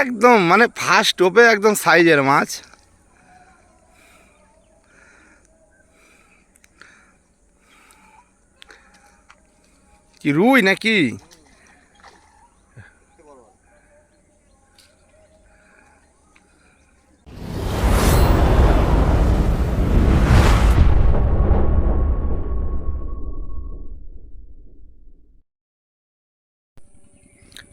একদম মানে ফার্স্ট টোপে একদম সাইজের মাছ। কি রুই নাকি?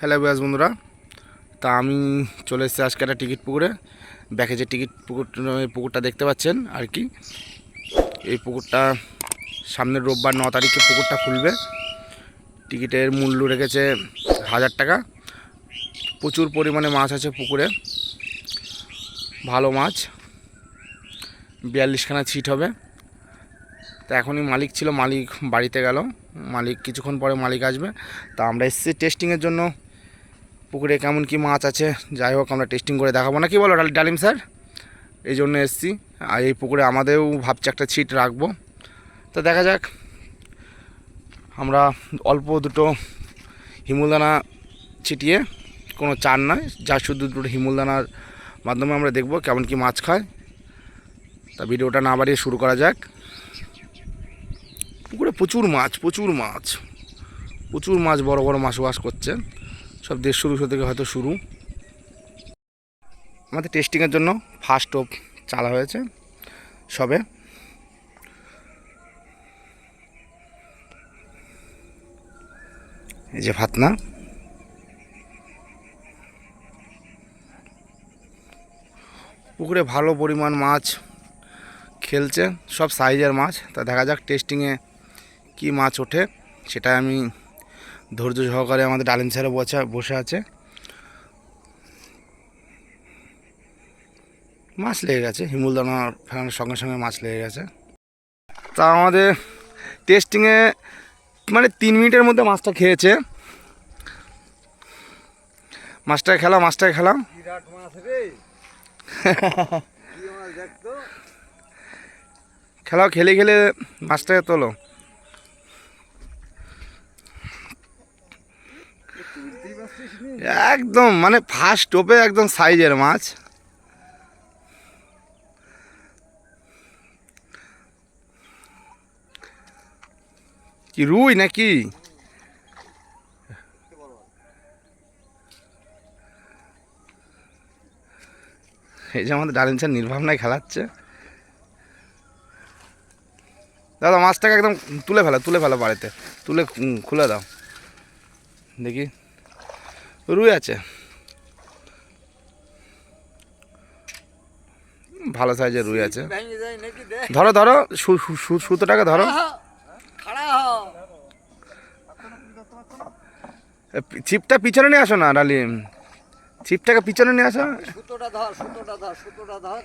হ্যালো ব্যাস বন্ধুরা। তা আমি চলে এসেছি আজকে একটা টিকিট পুকুরে। ব্যাকে যে টিকিট পুকুর পুকুরটা দেখতে পাচ্ছেন আর কি। এই পুকুরটা সামনের রোববার ন তারিখে পুকুরটা খুলবে। টিকিটের মূল্য রেখেছে হাজার টাকা। প্রচুর পরিমাণে মাছ আছে পুকুরে। ভালো মাছ। বিয়াল্লিশখানা ছিট হবে। তা এখনই মালিক ছিল, মালিক বাড়িতে গেল। মালিক কিছুক্ষণ পরে মালিক আসবে। তা আমরা এসেছি টেস্টিংয়ের জন্য। পুকুরে কেমন কি মাছ আছে, যাই হোক আমরা টেস্টিং করে দেখাবো। না কি বলো ডাল- ডালিম স্যার? এই জন্য এসেছি। আর এই পুকুরে আমাদেরও ভাবছি একটা ছিট রাখব। তো দেখা যাক। আমরা অল্প দুটো হিমুলদানা ছিটিয়ে, কোনো চার নয়, যা শুধু দুটো হিমুলদানার মাধ্যমে আমরা দেখব কেমন কি মাছ খায়। তা ভিডিওটা না বাড়িয়ে শুরু করা যাক। পুকুরে প্রচুর মাছ প্রচুর মাছ। প্রচুর মাছ বড় বড় মাছ বাস করছে। সব দেড়শো দুশো থেকে হয়তো শুরু। আমাদের টেস্টিংয়ের জন্য ফার্স্ট টোপ চালা হয়েছে সবে। এই যে ভাতনা পুকুরে ভালো পরিমাণ মাছ খেলছে, সব সাইজের মাছ। তা দেখা যাক টেস্টিংয়ে কি মাছ ওঠে সেটা আমি ধৈর্য সহকারে আমাদের ডালিম স্যারে বসে বসে আছে। মাছ লেগে গেছে। হিমুলদানা ফেলানোর সঙ্গে সঙ্গে মাছ লেগে গেছে। তা আমাদের টেস্টিংয়ে মানে তিন মিনিটের মধ্যে মাছটা খেয়েছে। মাছটা খেলাম মাছটা দেখতো খেলাও খেলে খেলে মাছটাকে তোলো। একদম মানে ফার্স্ট টোপে একদম সাইজের মাছ। কি রুই নাকি? এই যে আমাদের ডালিম স্যার নির্ভাবনায় খেলাচ্ছে। দাদা, মাছটাকে একদম তুলে ফেলা তুলে ফেলা বাড়িতে। তুলে খুলে দাও। দেখি। রুই আছে। ভালো সাইজের রুই আছে। ধরো ধরো সুতোটাকে ধরো। ছিপটা পিছনে নিয়ে আসো না ডালিম। ছিপটাকে পিছনে নিয়ে আসো। সুতোটা ধর সুতোটা ধর সুতোটা ধর।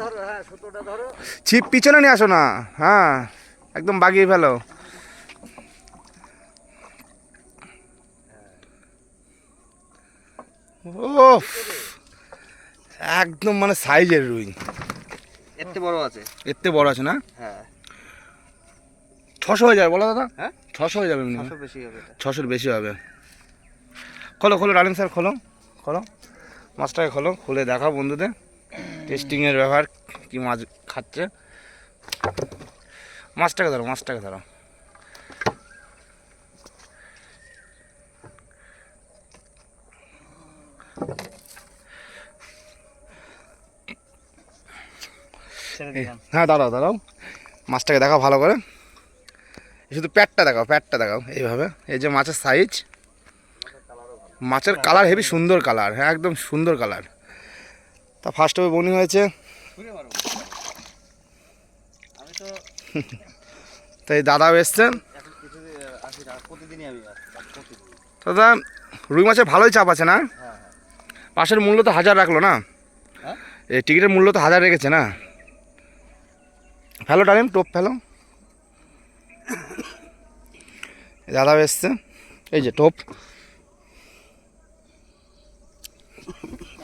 ধরো হ্যাঁ সুতোটা ধরো। ছিপ পিছনে নিয়ে আসো না হ্যাঁ একদম বাগিয়ে ফেলো। ও একদম মানে সাইজের রুই এত বড় আছে। এতে বড় আছে না? হ্যাঁ। ছশো হয়ে যাবে বলো দাদা। হ্যাঁ? ছশো হয়ে যাবে। ছশো বেশি হবে ছশোর বেশি হবে। খোলো খোলো ডালিম স্যার খোলো। খোলো। মাছটাকে খোলো খুলে দেখাও বন্ধুদের। টেস্টিংয়ের ব্যাপার কি মাছ খাচ্ছে। মাছটাকে ধরো মাছটাকে ধরো। হ্যাঁ দাঁড়াও দাঁড়াও। মাছটাকে দেখাও ভালো করে। শুধু প্যাটটা দেখাও প্যাটটা দেখাও এইভাবে। এই যে মাছের সাইজ মাছের কালার হেভি সুন্দর কালার হ্যাঁ একদম সুন্দর কালার তা ফার্স্ট হবে বনি হয়েছে। তাই দাদাও এসছেন দাদা রুই মাছের ভালোই চাপ আছে না? হ্যাঁ হ্যাঁ। পাশের মূল্য তো হাজার রাখল না? হ্যাঁ? এই টিকিটের মূল্য তো হাজার রেখেছে না? ফেলো টাইম টোপ ফেলো। দাদা এসছে। এই যে টোপ।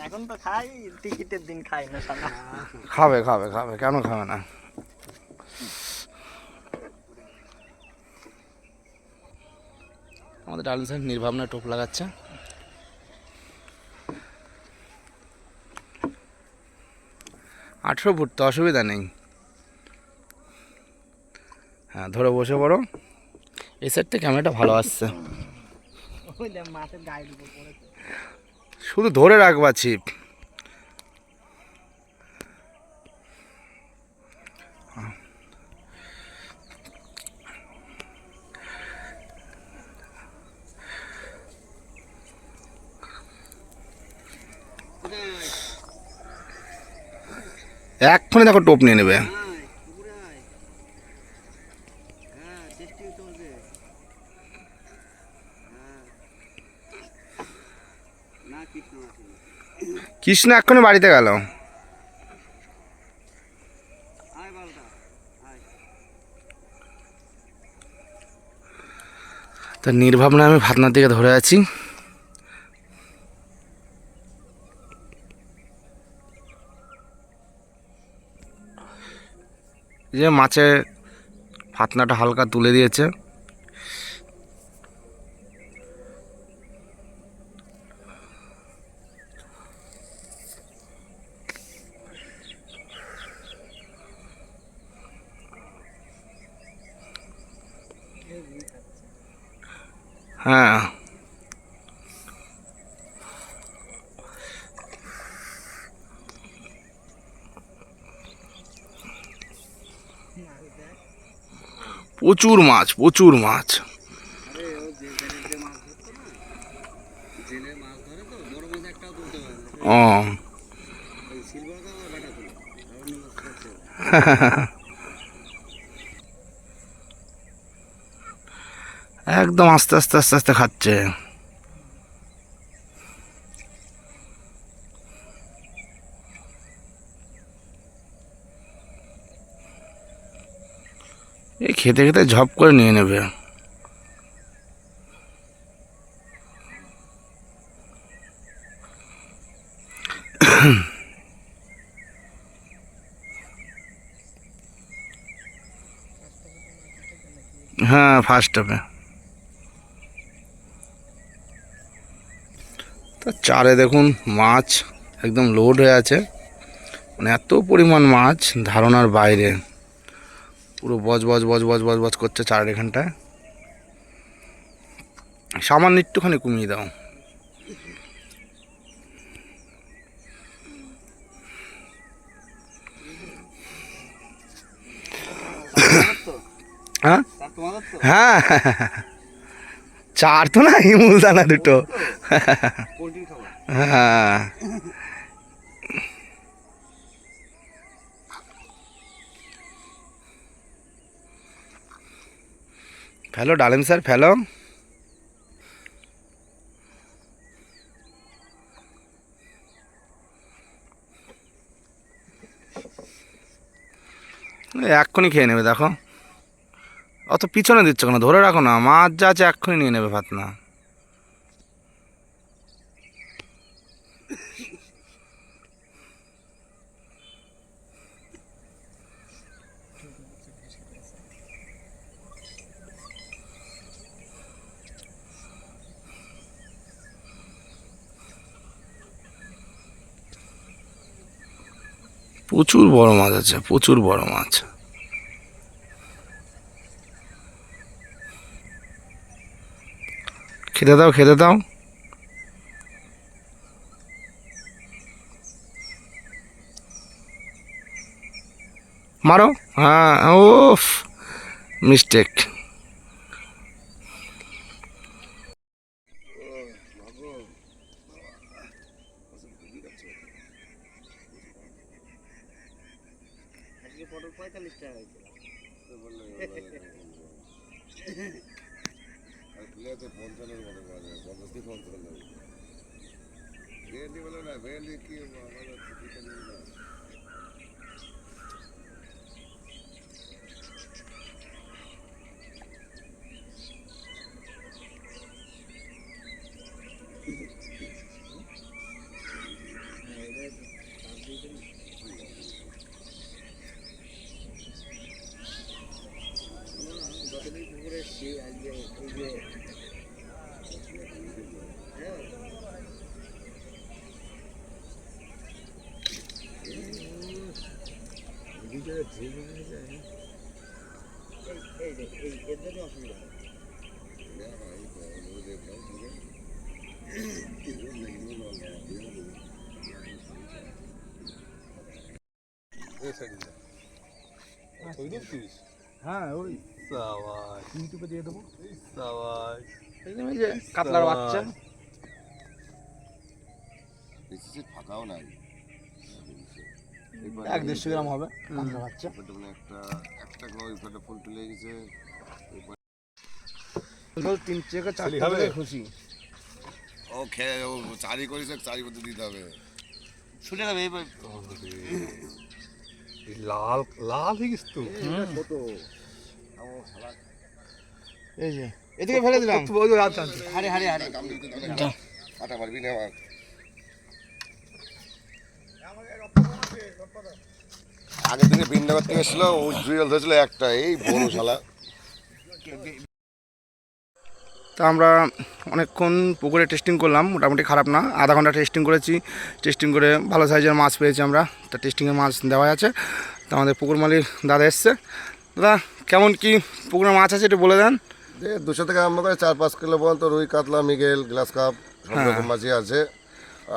এখন তো খাই টিকিটের দিন খাই না খাবে খাবে খাবে কেন খাবে না? আমাদের ডালিম স্যার নির্ভাবনা টোপ লাগাচ্ছে। আঠেরো ফুট তো অসুবিধা নেই। হ্যাঁ ধরে বসে পড়ো। এই সাইড থেকে ক্যামেরাটা ভালো আসছে। শুধু ধরে রাখবা ছিপ। এক্ষুনি দেখো টোপ নিয়ে নেবে। কৃষ্ণ এক্ষুনি বাড়িতে গেল। তা নির্ভাবনা আমি ভাতনার দিকে ধরে আছি। যে মাছে ফাতনাটা হালকা তুলে দিয়েছে। হ্যাঁ। প্রচুর মাছ প্রচুর মাছ। ও। একদম আস্তে আস্তে আস্তে আস্তে খাচ্ছে। এই খেতে খেতে ঝপ করে নিয়ে নেবে। হ্যাঁ ফার্স্ট হবে। তা চারে দেখুন মাছ একদম লোড হয়ে আছে। মানে এত পরিমাণ মাছ ধারণার বাইরে। পুরো বজ বজ বজ বজ বজ বজ করছে চারের এখানটায় সামান্য একটুখানি কমিয়ে দাও। হ্যাঁ? হ্যাঁ। চার তো না হিমুল দানা দুটো। হ্যাঁ। ফেলো, ডালিম স্যার, ফেলো। এক্ষুনি খেয়ে নেবে, দেখো। অত পিছনে দিচ্ছ কেন? ধরে রাখো না। মাছ যা আছে এক্ষুনি নিয়ে নেবে ভাত না প্রচুর বড় মাছ আছে, প্রচুর বড় মাছ। খেতে দাও খেতে দাও। মারো? হ্যাঁ ওফ মিস্টেক আজকে পটল পঁয়তাল্লিশ টাকা হয়েছিল প্লেয়ারতে পঞ্চান্নের মতো বাজে পঞ্চাশ থেকে পঞ্চান্ন ভেন্ডি বলে না ভেন্ডি কি আমাদের টিকিটটা নিয়ে না যতদিন পুকুরে এসছি আজকে এই যে এই যে এই এর জন্য অসুবিধা হয়। হ্যাঁ ওই সাবাস ইউটিউবে দিয়ে দেবো সাবাস কাতলার বাচ্চা বেশি ফাঁকাও নাই এক দেড়শো গ্রাম হবে বাচ্চা মানে একটা একটা ওই ফটো ফুল তুলে গেছে তিন চেকে চার খালি হবে? খুশি ও খেয়ে ও চারি করেছে চারি মধ্যে দিতে হবে ছুটে যাবে লাল লাল হয়ে গেছে তো ছোট এই যে এদিকে ফেলে দিলাম হারে হারে হারে কাটা পারবি না আগের দিনে বিন্দাবাদ থেকে এসেছিল ও জুয়েল ধরেছিল একটা এই বড় শালা। তা আমরা অনেকক্ষণ পুকুরে টেস্টিং করলাম মোটামুটি খারাপ না আধা ঘণ্টা টেস্টিং করেছি টেস্টিং করে ভালো সাইজের মাছ পেয়েছি আমরা। তা টেস্টিংয়ের মাছ দেওয়া আছে। তা আমাদের পুকুর মালিক দাদা এসছে। দাদা কেমন কি পুকুরে মাছ আছে একটু বলে দেন। যে দুশো থেকে আরম্ভ করে চার পাঁচ কিলো পর্যন্ত রুই কাতলা মিগেল গ্লাস কাপ সব হ্যাঁ। রকম মাছই আছে।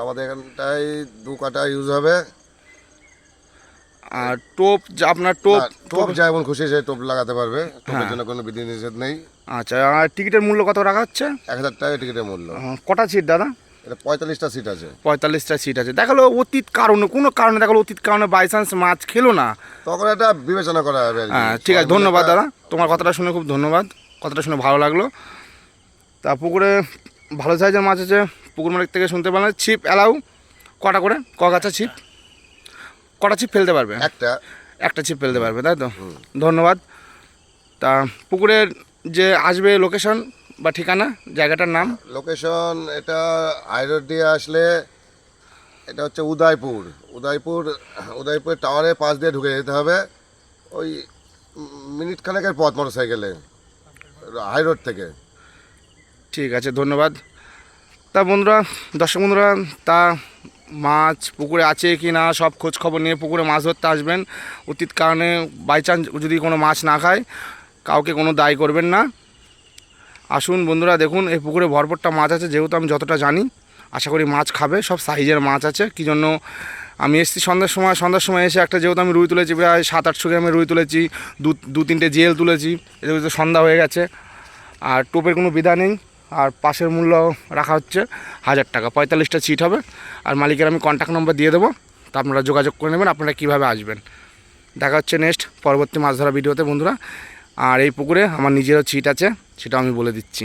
আমাদের এখানটায় দু কাটা ইউজ হবে। আর টোপ যা আপনার টোপ টোপ যেমন খুশি সেই টোপ লাগাতে পারবে টোপের হ্যাঁ। জন্য কোনো বিধি নিষেধ নেই। আচ্ছা আর টিকিটের মূল্য কত রাখা হচ্ছে? এক হাজার টাকা টিকিটের মূল্য। কটা সিট দাদা? এটা পঁয়তাল্লিশটা সিট আছে। পঁয়তাল্লিশটা সিট আছে। দেখাল অতীত কারণে কোনো কারণে দেখাল অতীত কারণে বাই চান্স মাছ খেলো না। তখন এটা বিবেচনা করা হবে হ্যাঁ ঠিক আছে ধন্যবাদ দাদা। তোমার কথাটা শুনে খুব ধন্যবাদ। কথাটা শুনে ভালো লাগল। তা পুকুরে ভালো সাইজের মাছ আছে। পুকুর মালিক থেকে শুনতে পারলাম ছিপ অ্যালাউ কটা করে? ক গাছা ছিপ কটা ছিপ ফেলতে পারবে? একটা। একটা ছিপ ফেলতে পারবে তাই তো? ধন্যবাদ। তা পুকুরের যে আসবে লোকেশন বা ঠিকানা জায়গাটার নাম? লোকেশন এটা হাইরোড দিয়ে আসলে এটা হচ্ছে উদয়পুর। উদয়পুর উদয়পুর টাওয়ারে পাশ দিয়ে ঢুকে যেতে হবে। ওই মিনিট খানেকের পথ মোটর সাইকেলে হাইরোড থেকে। ঠিক আছে ধন্যবাদ। তা বন্ধুরা দর্শক বন্ধুরা তা মাছ পুকুরে আছে কি না, সব খোঁজ খবর নিয়ে পুকুরে মাছ ধরতে আসবেন। অতীত কারণে বাই চান্স যদি কোনো মাছ না খায়, কাউকে কোনো দায় করবেন না। আসুন বন্ধুরা, দেখুন, এই পুকুরে ভরপুরটা মাছ আছে, যেহেতু আমি যতটা জানি, আশা করি মাছ খাবে, সব সাইজের মাছ আছে। কি জন্য আমি এসেছি সন্ধ্যার সময় সন্ধ্যার সময় এসে একটা যেহেতু আমি রুই তুলেছি, প্রায় সাত আটশো গ্রামের রুই তুলেছি, দু দু তিনটে জেল তুলেছি এদের তো সন্ধ্যা হয়ে গেছে, আর টোপের কোনো বিধা নেই। আর পাশের মূল্য রাখা হচ্ছে হাজার টাকা। পঁয়তাল্লিশটা সিট হবে। আর মালিকের আমি কন্ট্যাক্ট নম্বর দিয়ে দেবো। তা আপনারা যোগাযোগ করে নেবেন, আপনারা কীভাবে আসবেন। দেখা হচ্ছে নেক্সট পরবর্তী মাছ ধরা ভিডিওতে বন্ধুরা। আর এই পুকুরে আমার নিজেরও ছিট আছে সেটা আমি বলে দিচ্ছি।